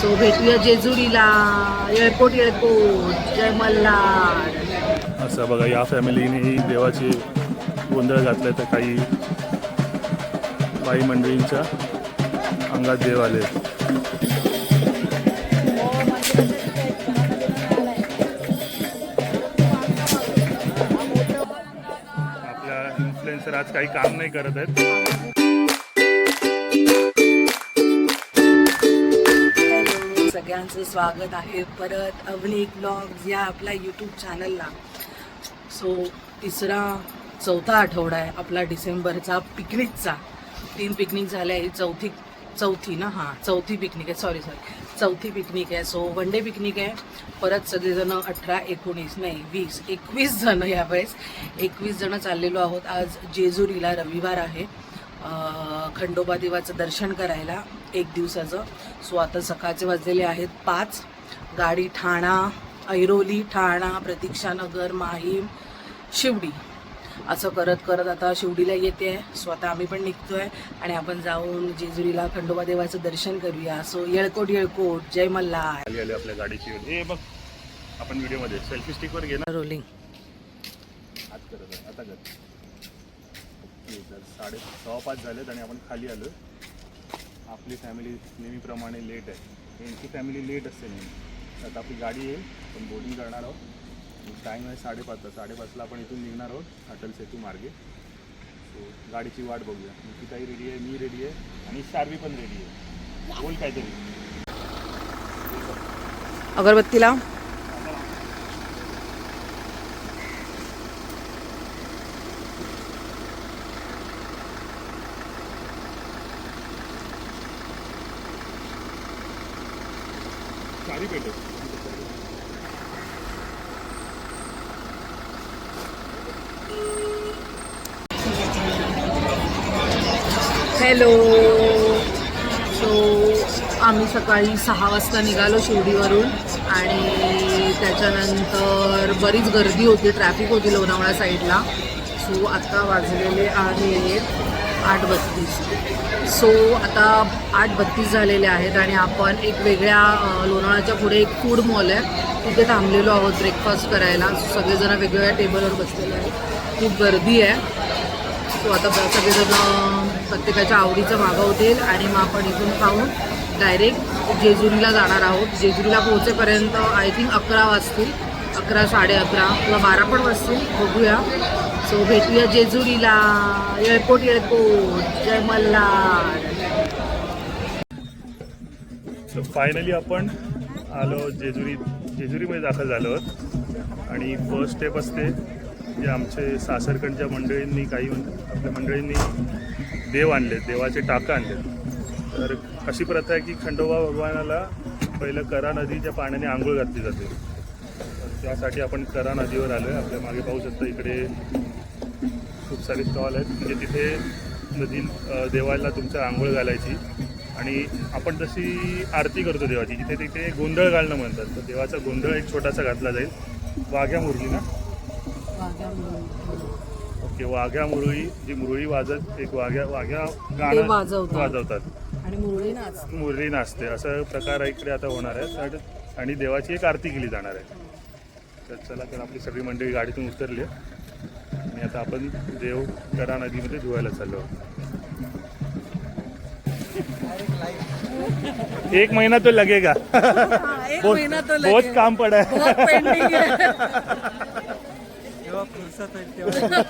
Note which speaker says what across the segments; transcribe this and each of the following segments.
Speaker 1: So भेटूया जेजुरीला. Airport airport. जय मल्हार.
Speaker 2: असं बघा या फॅमिलीने देवाचे गोंधळ घातले तर काही बाई मंडळींच्या अंगात देव आले आपल्या इन्फ्लुएन्सर आज काही काम नाही करत आहेत.
Speaker 1: सगळ्यांचं स्वागत आहे. परत अवनी ब्लॉग्स या आपल्या यूट्यूब चॅनलला सो तिसरा चौथा आठवडा आहे आपला डिसेंबरचा पिकनिकचा तीन पिकनिक झाल्या ही चौथी चौथी ना? हां चौथी पिकनिक आहे. सॉरी सॉरी चौथी पिकनिक आहे. सो वन डे पिकनिक आहे. परत सगळेजणं अठरा एकोणीस नाही वीस एकवीस जणं यावेळेस. एकवीस जणं चाललेलो आहोत. आज जेजुरीला रविवार आहे. खंडोबा देवाचं दर्शन करायला. एक दिवसाचं. सो आता सकाळचे वाजलेले आहेत पाच. गाडी ठाणा ऐरोली ठाणा प्रतीक्षानगर माहीम शिवडी असं करत करत आता शिवडीला येते. सो आता आम्ही पण निघतोय आणि आपण जाऊन जेजुरीला खंडोबा देवाचं दर्शन करूया. सो येळकोट येळकोट जय
Speaker 2: आले आपल्या गाडीची. हे बघ आपण व्हिडिओमध्ये सेल्फी स्टिकवर घे ना
Speaker 1: रोलिंग
Speaker 2: आहे. आता साडे सव्वा पाच झालेत आणि आपण खाली आलो आपली फॅमिली नेहमीप्रमाणे लेट आहे. यांची फॅमिली लेट असते नेहमी. आता आपली गाडी येईल पण बोर्डिंग करणार आहोत. टाईम आहे साडेपाचचा साडेपाचला आपण इथून निघणार आहोत अटल सेतू मार्गे. सो गाडीची वाट बघूया. ताई रेडी आहे मी रेडी आहे आणि शार्वी पण रेडी आहे. बोल काहीतरी.
Speaker 1: अगरबत्तीला.
Speaker 2: शारी पेटे
Speaker 1: हॅलो सो आम्ही सकाळी सहा वाजता निघालो शिर्डीवरून आणि त्याच्यानंतर बरीच गर्दी होती ट्रॅफिक होती लोणावळा साईडला सो आत्ता वाजलेले आहेत आठ बत्तीस. सो आता आठ बत्तीस झालेले आहेत आणि आपण एक वेगळ्या लोणाळ्याच्या लोणावळ्याच्या पुढे एक फूड मॉल आहे. तिथे थांबलेलो आहोत ब्रेकफास्ट करायला. सगळेजण वेगवेगळ्या टेबलवर बसलेले आहेत. खूप गर्दी आहे. सो आता सगळेजण प्रत्येकाच्या आवडीचं मागवतील आणि मग आपण इथून खाऊन डायरेक्ट जेजुरीला जाणार आहोत. जेजुरीला पोहोचेपर्यंत आय थिंक अकरा वाजतील. अकरा साडे अकरा किंवा बारा पण वाजतील. बघूया. सो भेटूया जेजुरीला. एअरपोर्ट एअरपोर्ट जय मल्हार.
Speaker 2: फायनली आपण आलो जेजुरी जेजुरीमध्ये दाखल झालो आहोत. आणि फर्स्ट स्टेप असते जे आमचे सासरकडच्या मंडळींनी काही आपल्या मंडळींनी देव आणले देवाचे टाकं आणले. तर अशी प्रथा आहे की खंडोबा भगवानाला पहिलं करा नदीच्या पाण्याने आंघोळ घातली जाते. त्यासाठी आपण करा नदीवर आलो आहे आपल्या मागे पाहू शकता इकडे खूप सारे स्टॉल आहेत. म्हणजे तिथे नदी देवाला तुमच्या आंघोळ घालायची. आणि आपण जशी आरती करतो देवाची जिथे तिथे गोंधळ घालणं म्हणतात. तर देवाचा गोंधळ एक छोटासा घातला जाईल. वाघ्या मुरली ना? ओके वाघ्या मुरळी जी मुरळी वाजत एक वाघ्या वाघ्या गाणं
Speaker 1: वाजवतात. आणि मुरळी नाच
Speaker 2: मुरळी नाचते. असं प्रकार इकडे आता होणार आहे. आणि देवाची एक आरती केली जाणार आहे. तर चला तर आपली सगळी मंडळी गाडीतून उतरली आहे. आणि आता आपण देव करा नदीमध्ये धुवायला चाललो. एक महीना तो लगेगा.
Speaker 1: एक
Speaker 2: बहुत-
Speaker 1: महिना तो
Speaker 2: बहुत
Speaker 1: लगेगा.
Speaker 2: काम पड़ा है.
Speaker 1: बहुत पेंडिंग है.
Speaker 3: जेव्हा फुरसत होईल तेव्हा.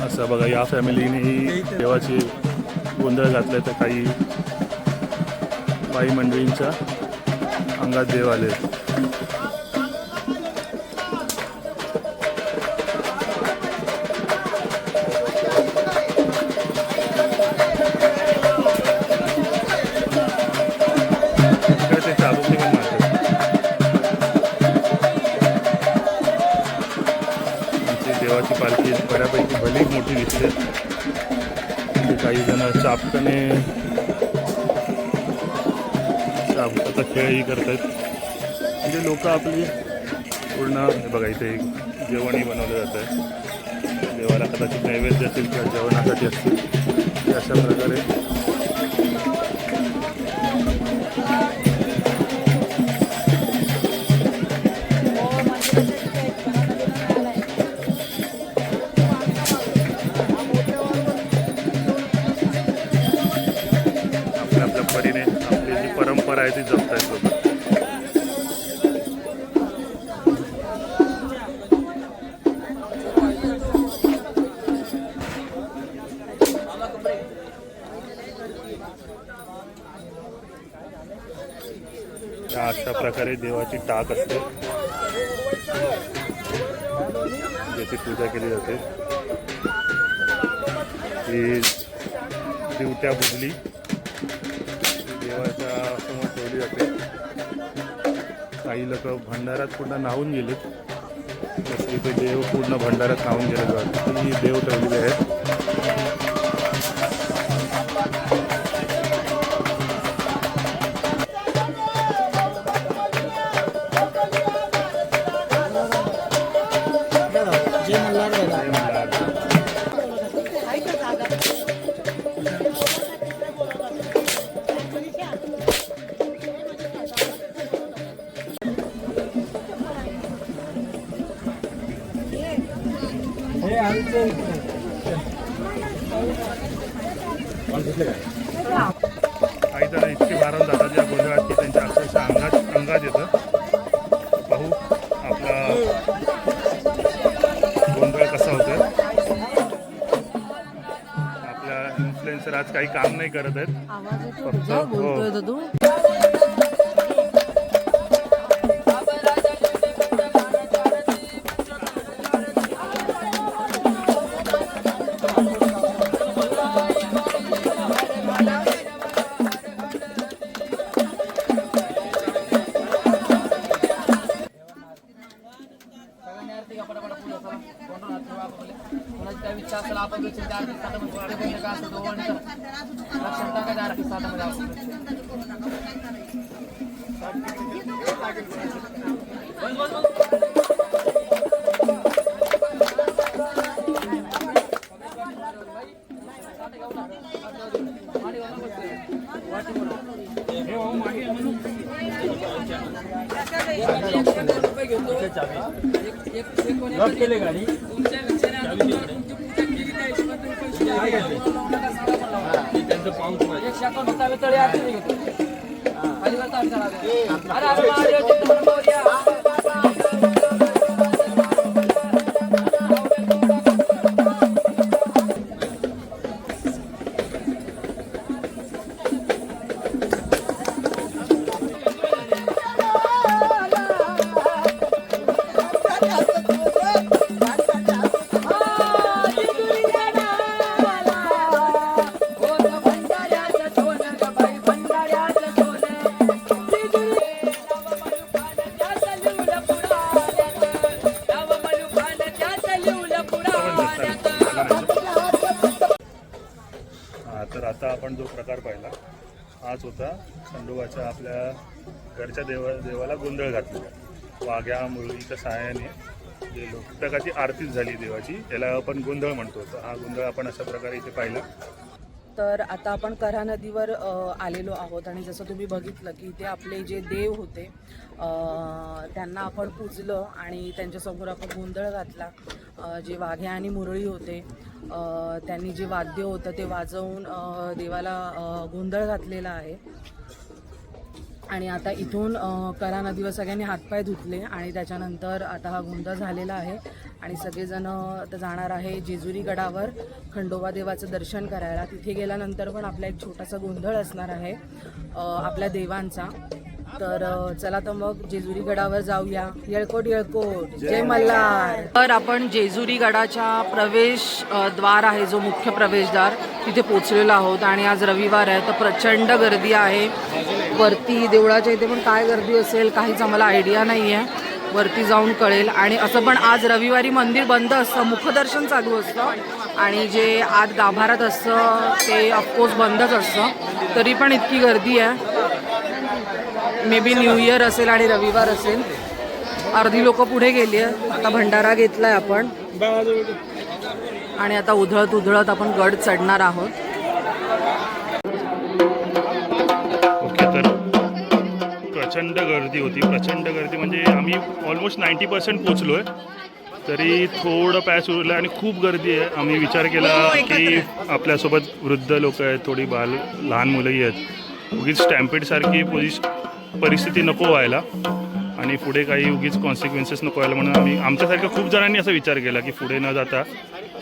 Speaker 2: असं बघा या फॅमिलीने देवाचे गोंधळ घातले तर काही बाई मंडळींच्या अंगात देव आले ते मोठी ते काही जण चापकाने चापकाचा खेळही करतात म्हणजे लोक आपली पूर्ण बघा इथे जेवणही बनवलं जातं आहे देवाला कदाचित नैवेद्य असेल किंवा जेवणासाठी असतील अशा प्रकारे आहे ती जपतायत अशा प्रकारे देवाची टाक असते. ज्याची पूजा केली जाते. ही दिवट्या बुजली. काही लोक भंडारात पूर्ण नाहून गेलेत. इथे देव पूर्ण भंडारात नाहून गेले जातात ही देव ठेवलेले आहेत. आज काही काम नाही करत आहेत. फक्त- हो.
Speaker 3: गाडी
Speaker 2: तर आता आपण जो प्रकार पाहिला हाच होता खंडोबाच्या आपल्या घरच्या देवा देवाला गोंधळ घातलेला. वाघ्या मुरळीच्या सहाय्याने जे प्रकारची आरतीच झाली देवाची त्याला आपण गोंधळ म्हणतो. तर हा गोंधळ आपण अशा प्रकारे इथे पाहिला.
Speaker 1: तर आता आपण करा नदीवर आलेलो आहोत आणि जसं तुम्ही बघितलं की ते आपले जे देव होते त्यांना आपण पूजलं आणि त्यांच्यासमोर आपण गोंधळ घातला. जे वाघ्या आणि मुरळी होते त्यांनी जे वाद्य होतं ते वाजवून देवाला गोंधळ घातलेला आहे. आणि आता इथून करा नदीवर सगळ्यांनी हातपाय धुतले आणि त्याच्यानंतर आता हा गोंधळ झालेला आहे. आणि सगळेजण आता जाणार आहे जेजुरी गडावर खंडोबा देवाचं दर्शन करायला. तिथे गेल्यानंतर पण आपला एक छोटासा गोंधळ असणार आहे आपल्या देवांचा. तर चला तर मग जेजुरी गडावर जाऊया. येळकोट येळकोट. जय मल्हार. तर आपण जेजुरी गडाच्या प्रवेश द्वार आहे जो मुख्य प्रवेशद्वार तिथे पोचलेलो आहोत. आणि आज रविवार आहे तर प्रचंड गर्दी आहे. वरती देवळाच्या इथे पण काय गर्दी असेल काहीच आम्हाला आयडिया नाही आहे वरती जाऊन कळेल. आणि असं पण आज रविवारी मंदिर बंद असतं मुखदर्शन चालू असतं. आणि जे आत गाभारात असतं ते ऑफकोर्स बंदच असतं. तरी पण इतकी गर्दी आहे. मे बी न्यू इयर असेल आणि रविवार असेल. अर्धी लोक पुढे गेली आहे आता भंडारा घेतलाय आपण. आणि आता उधळत उधळत आपण गड चढणार आहोत.
Speaker 2: ओके तर प्रचंड गर्दी होती. प्रचंड गर्दी म्हणजे आम्ही ऑलमोस्ट नाईंटी पर्सेंट पोचलो आहे तरी थोडं पॅच उरलं आणि खूप गर्दी आहे. आम्ही विचार केला की आपल्यासोबत वृद्ध लोक आहेत थोडी बाल लहान मुलंही आहेत. उगीच स्टॅम्पेडसारखी पोझिश परिस्थिती नको व्हायला आणि पुढे काही उगीच कॉन्सिक्वेन्सेस नको व्हायला म्हणून आम्ही आमच्यासारख्या खूप जणांनी असा विचार केला की पुढे न जाता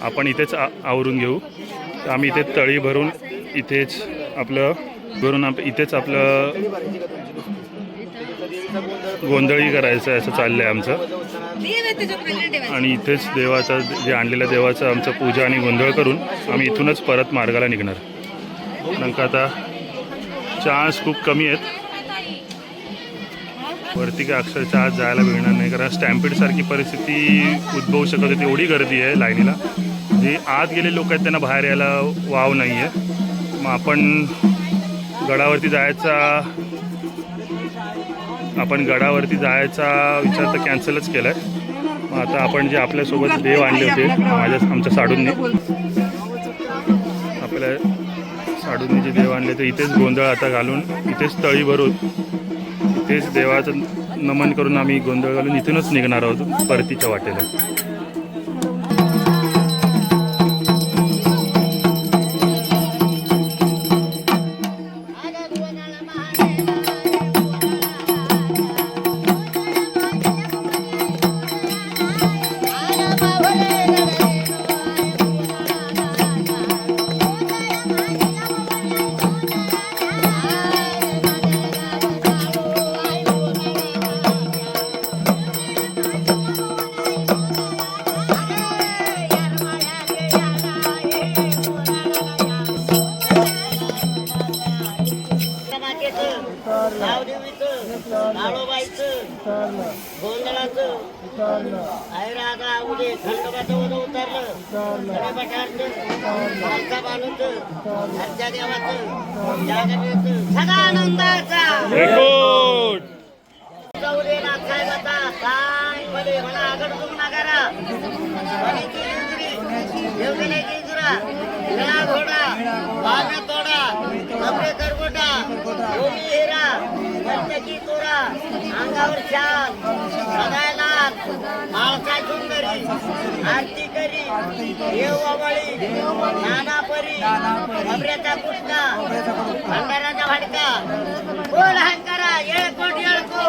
Speaker 2: आपण इथेच आ आवरून घेऊ. तर आम्ही इथे तळी भरून इथेच आपलं भरून आप इथेच आपलं गोंधळी करायचं आहे असं चाललं आहे आमचं. आणि इथेच देवाचा जे आणलेल्या देवाचं आमचं पूजा आणि गोंधळ करून आम्ही इथूनच परत मार्गाला निघणार. कारण का आता चान्स खूप कमी आहेत. वरती काय अक्षरशः आज जायला मिळणार नाही. कारण स्टॅम्पेडसारखी परिस्थिती उद्भवू शकत होती. एवढी गर्दी आहे लाईनीला. जे आत गेले लोक आहेत त्यांना बाहेर यायला वाव नाही आहे मग आपण गडावरती जायचा आपण गडावरती जायचा विचार तर कॅन्सलच केला आहे मग आता आपण जे आपल्यासोबत देव आणले होते माझ्या आमच्या साडूंनी. आपल्या साडूंनी जे देव आणले ते इथेच गोंधळ आता घालून इथेच तळी भरून तेच देवाचं नमन करून आम्ही गोंधळ घालून इथूनच निघणार आहोत परतीच्या वाटेला.
Speaker 4: गोंधळाचं ऐरागा उदे खंडोबाचं उदं उतरलं मालसा बालूचं घरच्या देवाचं आनंदाचा
Speaker 2: रेकॉर्ड
Speaker 4: उदे नाथसाहेबाचा साई मध्ये म्हणा आगड तुम निळा घोडा वाघ तोडा करगोटा हिरा पंचकी तोरा अंगावर शाल. माळसा सुंदरी आरती करी देवबावळी नाना परी पुष्का भंडाराचा भाडका हंकारा येळकोट येळकोट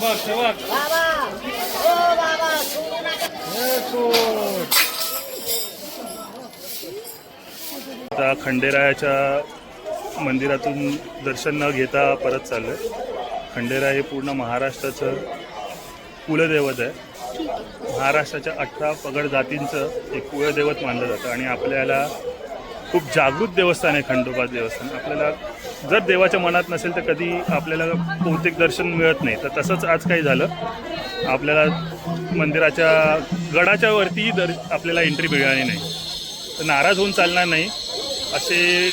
Speaker 4: बाबा ओ बाबा सोडू नका
Speaker 2: आता खंडेरायाच्या मंदिरातून दर्शन न घेता परत चाललं आहे खंडेराय हे पूर्ण महाराष्ट्राचं कुलदैवत आहे. महाराष्ट्राच्या अठरा पगड जातींचं एक कुलदैवत मानलं जातं आणि आपल्याला खूप जागृत देवस्थान आहे खंडोबा देवस्थान. आपल्याला जर देवाच्या मनात नसेल तर कधी आपल्याला बहुतेक दर्शन मिळत नाही. तर तसंच आज काही झालं. आपल्याला मंदिराच्या गडाच्या वरतीही दर आपल्याला एंट्री मिळाली नाही. तर नाराज होऊन चालणार नाही. असे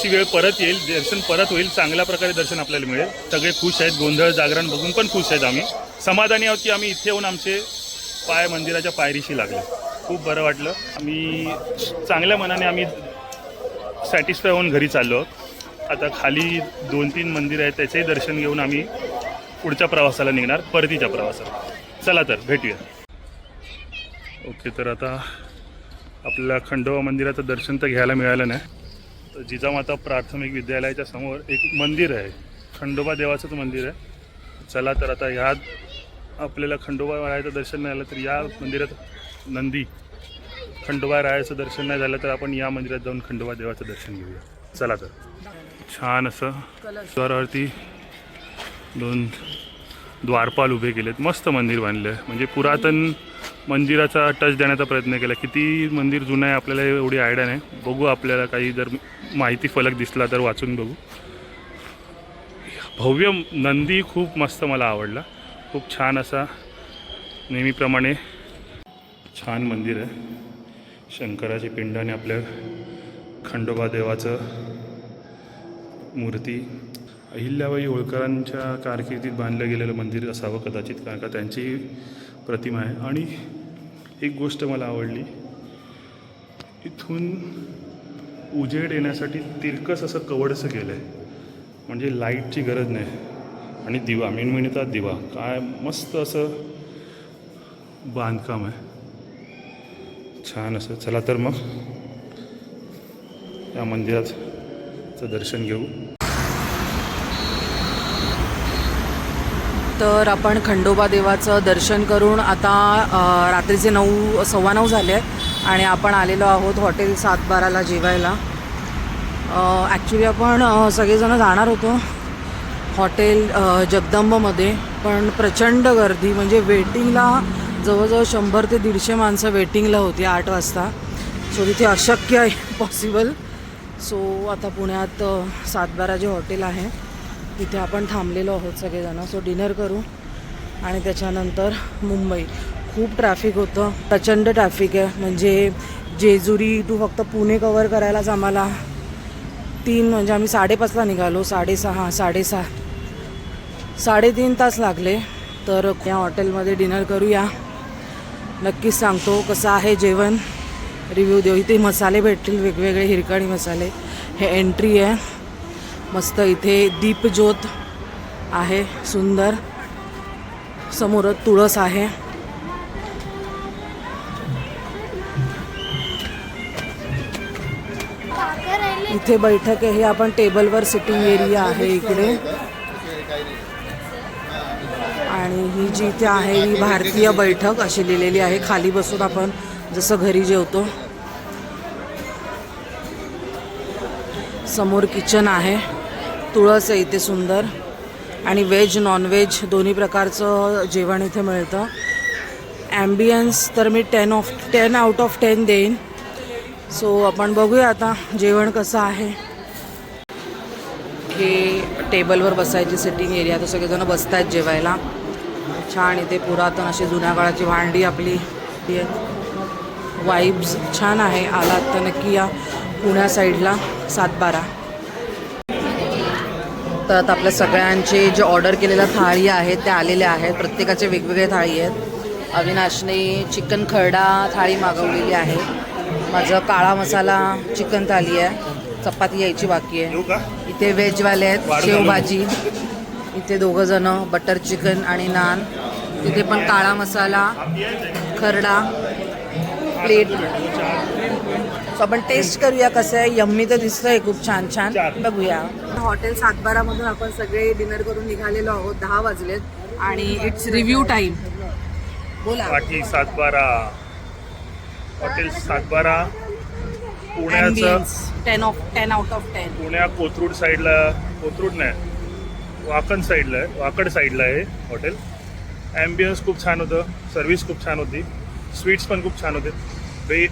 Speaker 2: ची वेळ परत येईल दर्शन परत होईल चांगल्या प्रकारे दर्शन आपल्याला मिळेल. सगळे खुश आहेत गोंधळ जागरण बघून पण खुश आहेत आम्ही. समाधानी आहोत की आम्ही इथे येऊन आमचे पाय मंदिराच्या पायरीशी लागले. खूप बरं वाटलं. आम्ही चांगल्या मनाने आम्ही सॅटिस्फाय होऊन घरी चाललो आहोत. आता खाली दोन तीन मंदिर आहेत त्याचेही दर्शन घेऊन आम्ही पुढच्या प्रवासाला निघणार परतीच्या प्रवासाला. चला तर भेटूया. ओके तर आता आपल्याला खंडोबा मंदिराचं दर्शन तर घ्यायला मिळालं नाही. तर जिजामाता प्राथमिक विद्यालयाच्या समोर एक मंदिर आहे. खंडोबा देवाचंच मंदिर आहे. चला तर आता ह्या आपल्याला खंडोबा रायाचं दर्शन नाही झालं तर या मंदिरात नंदी खंडोबा रायाचं दर्शन नाही झालं तर आपण या मंदिरात जाऊन खंडोबा देवाचं दर्शन घेऊया. चला तर. छान असं स्वरावरती दोन द्वारपाल उभे केलेत. मस्त मंदिर बांधलं आहे म्हणजे पुरातन मंदिराचा टच देण्याचा प्रयत्न केला. किती मंदिर जुनं आहे आपल्याला एवढी आयडिया नाही. बघू आपल्याला काही जर माहिती फलक दिसला तर वाचून बघू. भव्य नंदी खूप मस्त मला आवडला. खूप छान असा नेहमीप्रमाणे छान मंदिर आहे. शंकराची पिंड आणि आपल्या खंडोबा देवाचं मूर्ती. अहिल्याबाई होळकरांच्या कारकिर्दीत बांधलं गेलेलं मंदिर असावं कदाचित कारण का त्यांची प्रतिमा आहे. आणि एक गोष्ट मला आवडली इथून उजेड येण्यासाठी तिरकस असं कवडसं केलं आहे म्हणजे लाईटची गरज नाही. आणि दिवा मेन म्हणतात दिवा. काय मस्त असं बांधकाम आहे. छान असं. चला तर मग या मंदिराचं दर्शन घेऊ.
Speaker 1: तर आपण खंडोबा देवाचं दर्शन करून आता रात्रीचे नऊ सव्वा नऊ झाले आहेत आणि आपण आलेलो आहोत हॉटेल सातबाराला जेवायला. ॲक्च्युली आपण सगळेजणं जाणार होतो हॉटेल जगदंबमध्ये पण प्रचंड गर्दी म्हणजे वेटिंगला जवळजवळ शंभर ते दीडशे माणसं वेटिंगला होती आठ वाजता. सो तिथे अशक्य आहे पॉसिबल सो आता पुण्यात सातबारा जे हॉटेल आहे तिथे आपण थांबलेलो आहोत सगळेजण. सो डिनर करू आणि त्याच्यानंतर मुंबई. खूप ट्रॅफिक होतं. प्रचंड ट्रॅफिक आहे. म्हणजे जेजुरी टू फक्त पुणे कवर करायलाच आम्हाला तीन म्हणजे आम्ही साडेपाचला निघालो. साडेसहा साडेसहा. साडेतीन तास लागले. तर या हॉटेलमध्ये डिनर करूया. नक्कीच सांगतो कसं आहे जेवण. रिव्ह्यू देऊ. इथे मसाले भेटतील. वेगवेगळे हिरकणी मसाले. हे एंट्री आहे. मस्त इथे दीपज्योत आहे सुंदर. समोरच तुळस आहे. इथे बैठक आहे हे आपण टेबलवर सिटिंग एरिया आहे इकडे. आणि ही जी इथे आहे ही भारतीय बैठक अशी लिहिलेली आहे. खाली बसून आपण जसं घरी जेवतो. समोर किचन आहे. तुळस आहे इथे सुंदर. आणि व्हेज नॉनव्हेज दोन्ही प्रकारचं जेवण इथे मिळतं. ॲम्बियन्स तर मी ten of ten out of ten देईन. सो आपण बघूया आता जेवण कसं आहे. हे टेबलवर बसायची सिटिंग एरिया तर सगळेजणं बसत आहेत जेवायला. छान इथे पुरातन अशी जुन्या काळाची भांडी आपली. वाईब्स छान आहे. आलात तर नक्की या पुण्या साईडला सातबारा. तर आता आपल्या सगळ्यांचे जे ऑर्डर केलेल्या थाळी आहेत त्या आलेल्या आहेत. प्रत्येकाचे वेगवेगळे थाळी आहेत. अविनाशने चिकन खरडा थाळी मागवलेली आहे. माझं काळा मसाला चिकन थाळी आहे. चपाती यायची बाकी आहे. इथे व्हेजवाले आहेत शेवभाजी इथे दोघं जण बटर चिकन आणि नान. तिथे पण काळा मसाला खरडा प्लेट. सो आपण टेस्ट करूया कसं आहे. यम्मी तर दिसतंय खूप छान छान. बघूया. हॉटेल सातबारामधून आपण सगळे डिनर करून निघालेलो आहोत. दहा वाजलेत आणि इट्स रिव्ह्यू टाईम बोला.
Speaker 2: पाठी सातबारा. हॉटेल सातबारा. पुण्याचं
Speaker 1: ten of ten out of ten
Speaker 2: पुण्या कोथरूड साईडला कोथरूड नाही वाकण साईडला आहे वाकड साईडला आहे हॉटेल. ॲम्बियन्स खूप छान होतं. सर्व्हिस खूप छान होती. स्वीट्स पण खूप छान होते. रे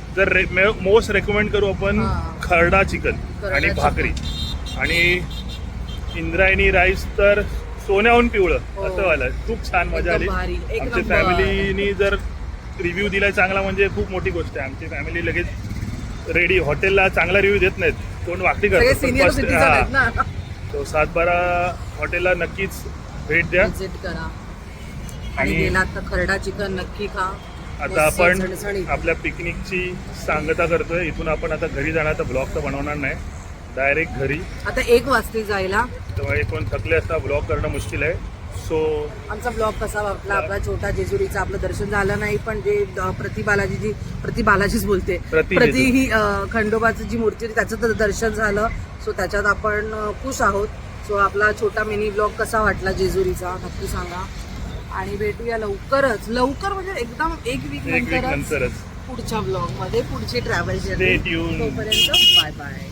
Speaker 2: मोस्ट रेकमेंड करू आपण. खरडा चिकन आणि. भाकरी. आणि इंद्रायणी राईस तर सोन्याहून पिवळं
Speaker 1: हो.
Speaker 2: असं वालं. खूप छान मजा आली. आमच्या. फॅमिलीनी जर रिव्ह्यू दिला चांगला म्हणजे खूप मोठी गोष्ट आहे. आमची फॅमिली लगेच रेडी हॉटेलला चांगला रिव्ह्यू देत नाहीत. कोण वाकडी करतात तो सातबारा हॉटेलला नक्कीच भेट द्या.
Speaker 1: आणि तर खरडा चिकन नक्की खा.
Speaker 2: आता आपण. आपल्या पिकनिकची सांगता करतोय. इथून आपण आता घरी जाणार तर ब्लॉग तर बनवणार नाही. डायरेक्ट घरी.
Speaker 1: आता एक वाजते जायला.
Speaker 2: तेव्हा कोण थकले असता ब्लॉग करणं मुश्किल आहे. सो
Speaker 1: आमचा ब्लॉग कसा वाटला? आपला छोटा जेजुरीचा आपलं दर्शन झालं नाही पण जे अ, प्रति बालाजी जी प्रति बालाजीच बोलते.
Speaker 2: प्रति.
Speaker 1: ही खंडोबाची जी मूर्ती होती त्याचं तर दर्शन झालं. सो त्याच्यात आपण खुश आहोत. सो आपला छोटा मिनी ब्लॉग कसा वाटला जेजुरीचा? नक्की सांगा. आणि भेटूया लवकरच. लवकर म्हणजे एकदम एक वीक
Speaker 2: एक
Speaker 1: नंतरच
Speaker 2: नंतरच.
Speaker 1: पुढच्या ब्लॉगमध्ये पुढची ट्रॅव्हल
Speaker 2: Stay
Speaker 1: जर्नी
Speaker 2: tuned.
Speaker 1: तोपर्यंत बाय बाय